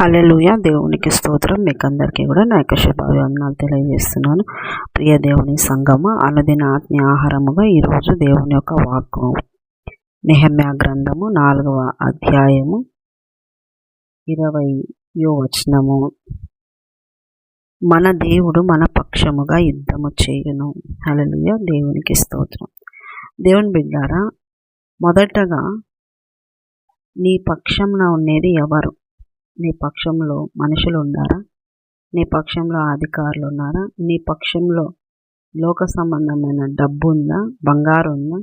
Hallelujah దేవునికి స్తోత్రం. మీకు అందరికీ కూడా నా యొక్క శుభాభివందనాలు తెలియజేస్తున్నాను. ప్రియ దేవుని సంగమ అనుదిన ఆత్మీయ ఆహారముగా ఈరోజు దేవుని యొక్క వాక్కు. నెహమ్యా గ్రంథము నాలుగవ అధ్యాయము ఇరవయో వచనము. మన దేవుడు మన పక్షముగా యుద్ధము చేయును. హలలుయ దేవునికి స్తోత్రం. దేవుని బిడ్డారా మొదటగా నీ పక్షంన ఉండేది ఎవరు? నీ పక్షంలో మనుషులు ఉన్నారా నీ పక్షంలో అధికారులు ఉన్నారా నీ పక్షంలో లోక సంబంధమైన డబ్బు ఉందా బంగారు ఉందా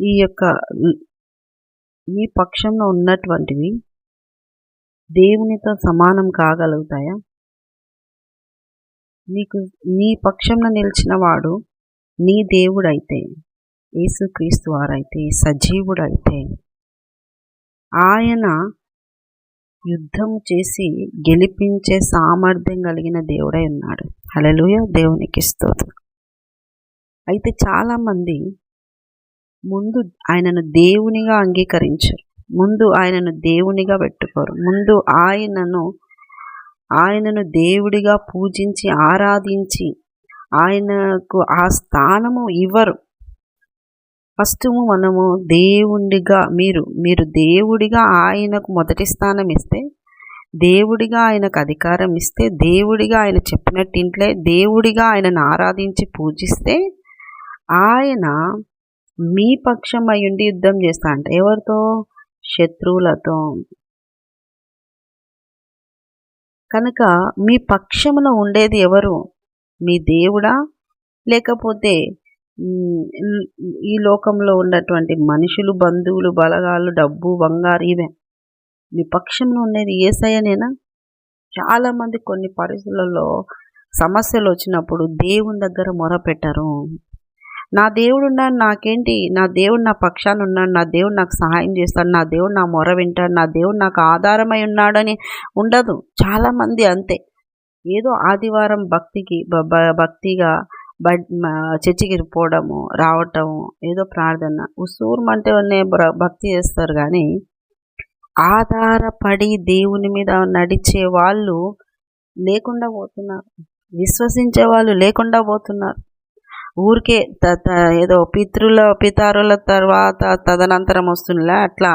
ఈ యొక్క నీ పక్షంలో ఉన్నటువంటివి దేవునితో సమానం కాగలుగుతాయా? నీకు నీ పక్షంలో నిలిచిన వాడు నీ దేవుడైతే యేసుక్రీస్తు వారైతే సజీవుడైతే ఆయన యుద్ధం చేసి గెలిపించే సామర్థ్యం కలిగిన దేవుడై ఉన్నాడు. హలలుయ దేవునికి స్తోత్రం. అయితే చాలామంది ముందు ఆయనను దేవునిగా అంగీకరించరు. ముందు ఆయనను దేవునిగా పెట్టుకోరు. ముందు ఆయనను ఆయనను దేవుడిగా పూజించి ఆరాధించి ఆయనకు ఆ స్థానము ఇవ్వరు. ఫస్ట్ మనము దేవుడిగా మీరు మీరు దేవుడిగా ఆయనకు మొదటి స్థానం ఇస్తే దేవుడిగా ఆయనకు అధికారం ఇస్తే దేవుడిగా ఆయన చెప్పినట్టు ఇంట్లో దేవుడిగా ఆయనను ఆరాధించి పూజిస్తే ఆయన మీ పక్షం అయ్యుండి యుద్ధం చేస్తా అంటే. ఎవరితో? శత్రువులతో. కనుక మీ పక్షమున ఉండేది ఎవరు? మీ దేవుడా? లేకపోతే ఈ లోకంలో ఉన్నటువంటి మనుషులు బంధువులు బలగాలు డబ్బు బంగారు ఇవే. మీ పక్షంలో ఉండేది ఏసయ్యనేనా? చాలామంది కొన్ని పరిస్థితులలో సమస్యలు వచ్చినప్పుడు దేవుని దగ్గర మొరపెట్టరు. నా దేవుడు ఉన్నాడు నాకేంటి? నా దేవుడు నా పక్షాన్ని ఉన్నాడు నా దేవుడు నాకు సహాయం చేస్తాడు నా దేవుడు నా మొర వింటాడు నా దేవుడు నాకు ఆధారమై ఉన్నాడని ఉండదు. చాలామంది అంతే. ఏదో ఆదివారం భక్తికి భక్తిగా బట్ చర్చికి పోవడము రావటము ఏదో ప్రార్థన. ఉసూరుమంటే భక్తి చేస్తారు కానీ ఆధారపడి దేవుని మీద నడిచే వాళ్ళు లేకుండా పోతున్నారు. విశ్వసించే వాళ్ళు లేకుండా పోతున్నారు. ఊరికే ఏదో పితృల పితారుల తర్వాత తదనంతరం వస్తుందిలే అట్లా.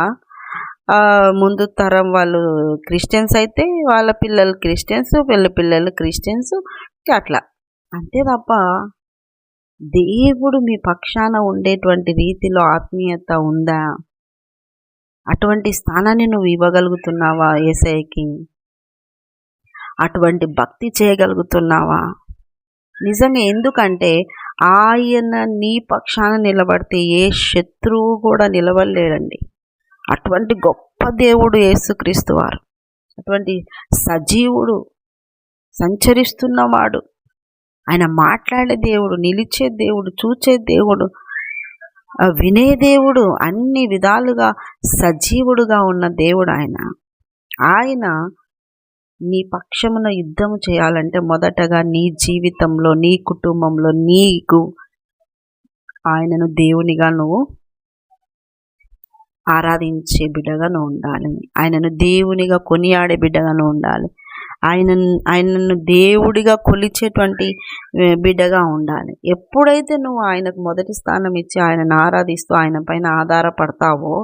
ముందు తరం వాళ్ళు క్రిస్టియన్స్ అయితే వాళ్ళ పిల్లలు క్రిస్టియన్స్ వీళ్ళ పిల్లలు క్రిస్టియన్స్ అట్లా. అంతే తప్ప దేవుడు మీ పక్షాన ఉండేటువంటి రీతిలో ఆత్మీయత ఉందా? అటువంటి స్థానాన్ని నువ్వు ఇవ్వగలుగుతున్నావా ఏసఐకి అటువంటి భక్తి చేయగలుగుతున్నావా? నిజంగా ఎందుకంటే ఆయన నీ పక్షాన నిలబడితే ఏ శత్రువు కూడా నిలవలేడండి. అటువంటి గొప్ప దేవుడు యేసుక్రీస్తు వారు. అటువంటి సజీవుడు సంచరిస్తున్నవాడు ఆయన మాట్లాడే దేవుడు నిలిచే దేవుడు చూచే దేవుడు వినే దేవుడు అన్ని విధాలుగా సజీవుడుగా ఉన్న దేవుడు ఆయన. ఆయన నీ పక్షమున యుద్ధం చేయాలంటే మొదటగా నీ జీవితంలో నీ కుటుంబంలో నీకు ఆయనను దేవునిగా నువ్వు ఆరాధించే బిడ్డగా నువ్వు ఉండాలి. ఆయనను దేవునిగా కొనియాడే బిడ్డగా నువ్వు ఉండాలి. ఆయన ఆయనను దేవుడిగా కొలిచేటువంటి బిడ్డగా ఉండాలి. ఎప్పుడైతే నువ్వు ఆయనకు మొదటి స్థానం ఇచ్చి ఆయనను ఆరాధిస్తూ ఆయన పైన ఆధారపడతావో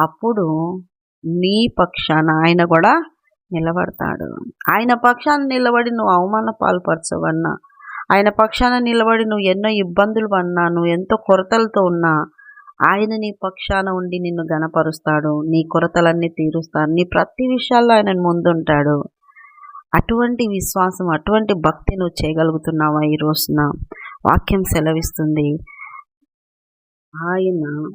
అప్పుడు నీ పక్షాన ఆయన కూడా నిలబడతాడు. ఆయన పక్షాన నిలబడి నువ్వు అవమాన పాల్పరచవన్నా ఆయన పక్షాన నిలబడి నువ్వు ఎన్నో ఇబ్బందులు పడినా నువ్వు ఎంతో కొరతలతో ఉన్నా ఆయన నీ పక్షాన ఉండి నిన్ను గనపరుస్తాడు నీ కొరతలన్నీ తీరుస్తాడు నీ ప్రతి విషయాల్లో ఆయన ముందుంటాడు. అటువంటి విశ్వాసం అటువంటి భక్తి నువ్వు చేయగలుగుతున్నావా ఈ రోజున? వాక్యం సెలవిస్తుంది. ఆయన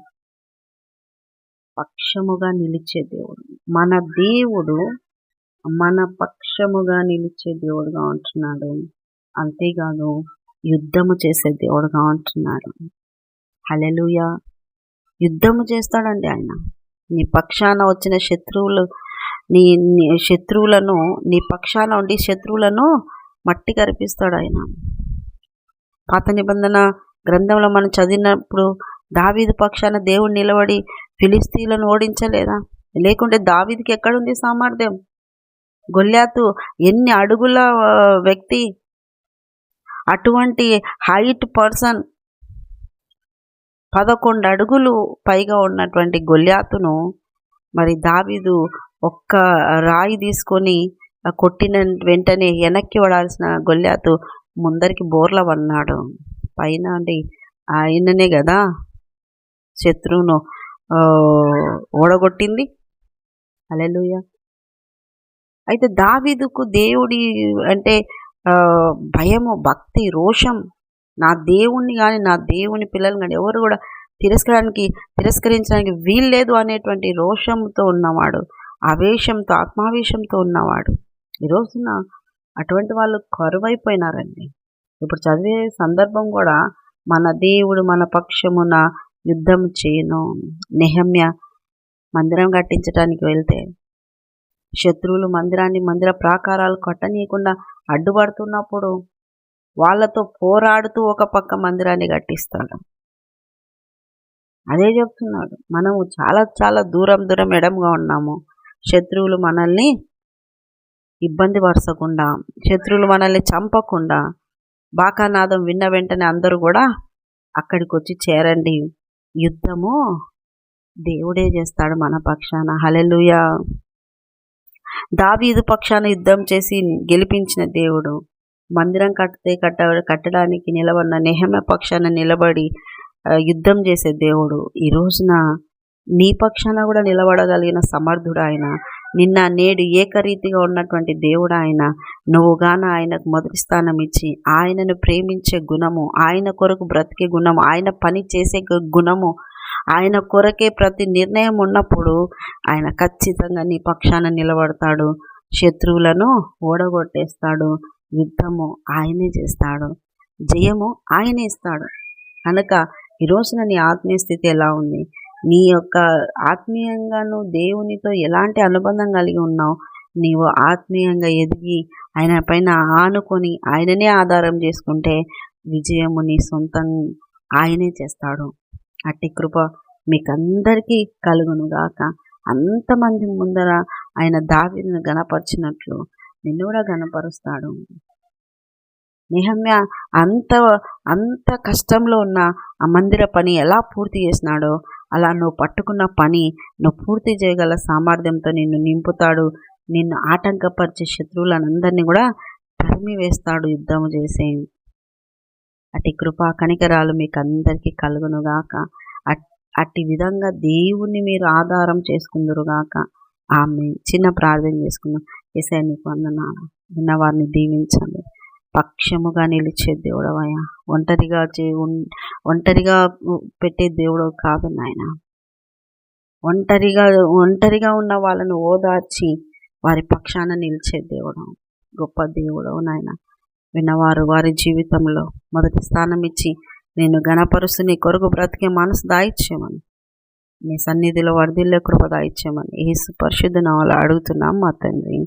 పక్షముగా నిలిచే దేవుడు. మన దేవుడు మన పక్షముగా నిలిచే దేవుడుగా ఉంటున్నాడు. అంతేకాదు యుద్ధము చేసే దేవుడుగా ఉంటున్నాడు. హలెలుయ యుద్ధము చేస్తాడండి ఆయన. నీ పక్షాన వచ్చిన శత్రువులు నీ శత్రువులను నీ పక్షాన ఉండి శత్రువులను మట్టి కరిపిస్తాడు ఆయన. పాత నిబంధన గ్రంథంలో మనం చదివినప్పుడు దావీదు పక్షాన దేవుడు నిలబడి ఫిలిస్తీన్లను ఓడించలేదా? లేకుంటే దావీదికి ఎక్కడుంది సామర్థ్యం? గొల్లాతు ఎన్ని అడుగుల వ్యక్తి? అటువంటి హైట్ పర్సన్ పదకొండు అడుగులు పైగా ఉన్నటువంటి గొల్లాతును మరి దావీదు ఒక్క రాయి తీసుకొని కొట్టిన వెంటనే వెనక్కి పడాల్సిన గొల్లాతు ముందరికి బోర్ల పన్నాడు పైన అండి ఆయననే కదా శత్రువును ఓడగొట్టింది. అలెలుయ అయితే దావీదుకు దేవుడి అంటే భయము భక్తి రోషం నా దేవుణ్ణి కానీ నా దేవుని పిల్లలు కానీ ఎవరు కూడా తిరస్కరానికి తిరస్కరించడానికి వీల్లేదు అనేటువంటి రోషంతో ఉన్నవాడు. ఆవేశంతో ఆత్మావేశంతో ఉన్నవాడు. ఈ రోజున అటువంటి వాళ్ళు కరువైపోయినారండి. ఇప్పుడు చదివే సందర్భం కూడా మన దేవుడు మన పక్షమున యుద్ధం చేయను. నెహమ్య మందిరం కట్టించడానికి వెళ్తే శత్రువులు మందిరాన్ని మందిర ప్రాకారాలు కట్టనీయకుండా అడ్డుపడుతున్నప్పుడు వాళ్ళతో పోరాడుతూ ఒక పక్క మందిరాన్ని కట్టిస్తాడు. అదే చెప్తున్నాడు. మనము చాలా చాలా దూరం దూరం ఎడంగా ఉన్నాము. శత్రువులు మనల్ని ఇబ్బంది పరచకుండా శత్రువులు మనల్ని చంపకుండా బాకానాదం విన్న వెంటనే అందరూ కూడా అక్కడికి వచ్చి చేరండి. యుద్ధము దేవుడే చేస్తాడు మన పక్షాన. హలెలుయ దావీదు పక్షాన యుద్ధం చేసి గెలిపించిన దేవుడు మందిరం కట్టితే కట్ట కట్టడానికి నిలబడిన నెహమ పక్షాన నిలబడి యుద్ధం చేసే దేవుడు. ఈ రోజున నీ పక్షాన కూడా నిలబడగలిగిన సమర్థుడు ఆయన నిన్న నేడు ఏకరీతిగా ఉన్నటువంటి దేవుడు ఆయన నువ్వుగాన ఆయనకు మొదటి స్థానం ఇచ్చి ఆయనను ప్రేమించే గుణము ఆయన కొరకు బ్రతికే గుణము ఆయన పని చేసే గుణము ఆయన కొరకే ప్రతి నిర్ణయం ఉన్నప్పుడు ఆయన ఖచ్చితంగా నీ పక్షాన నిలబడతాడు. శత్రువులను ఓడగొట్టేస్తాడు. యుద్ధము ఆయనే చేస్తాడు. జయము ఆయనే ఇస్తాడు. కనుక ఈరోజున నీ ఆత్మీయ స్థితి ఎలా ఉంది? నీ యొక్క ఆత్మీయంగా నువ్వు దేవునితో ఎలాంటి అనుబంధం కలిగి ఉన్నావు? నీవు ఆత్మీయంగా ఎదిగి ఆయన పైన ఆనుకొని ఆయననే ఆధారం చేసుకుంటే విజయము నీ సొంతం ఆయనే చేస్తాడు. అట్టి కృప మీకందరికీ కలుగును గాక అంతమంది ముందర ఆయన దావిని గణపరిచినట్లు నిన్ను కూడా గణపరుస్తాడు. నిహమ్య అంత అంత కష్టంలో ఉన్న ఆ మందిర పని ఎలా పూర్తి చేసినాడో అలా నువ్వు పట్టుకున్న పని నువ్వు పూర్తి చేయగల సామర్థ్యంతో నిన్ను నింపుతాడు. నిన్ను ఆటంకపరిచే శత్రువులనందరినీ కూడా తరిమి వేస్తాడు యుద్ధము చేసే అటు కృపా కనికరాలు మీకు అందరికీ కలుగునుగాక అట్టి విధంగా దేవుణ్ణి మీరు ఆధారం చేసుకుందరుగాక. ఆమె చిన్న ప్రార్థన చేసుకుందాం. ఎసై నీకు వందనాలు. విన్నవారిని దీవించండి. పక్షముగా నిలిచే దేవుడవయ్యా. ఒంటరిగా చే ఒంటరిగా పెట్టే దేవుడు కాదు నాయన. ఒంటరిగా ఒంటరిగా ఉన్న వాళ్ళను ఓదార్చి వారి పక్షాన నిలిచే దేవుడు గొప్ప దేవుడు నాయన. విన్నవారు వారి జీవితంలో మొదటి స్థానం ఇచ్చి నేను గణపరుస్తూ నీ కొరకు బ్రతికే మనసు దాయిచ్చేమని నీ సన్నిధిలో వర్ధిల్లే కృప దాయిచ్చేమని ఏసు పరిశుద్ధ నావల అడుగుతున్నాం మా తండ్రి.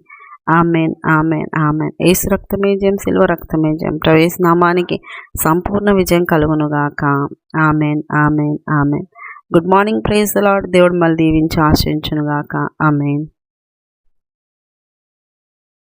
Amen amen amen. ఏసు రక్తమే జయం సిల్వ రక్తమే జయం. ప్రవేశ నామానికి సంపూర్ణ విజయం కలుగునుగాక. Amen amen amen. Good morning praise Lord దేవుడు మళ్ళీ దీవించి ఆశ్రయించునుగాక. ఆమెన్.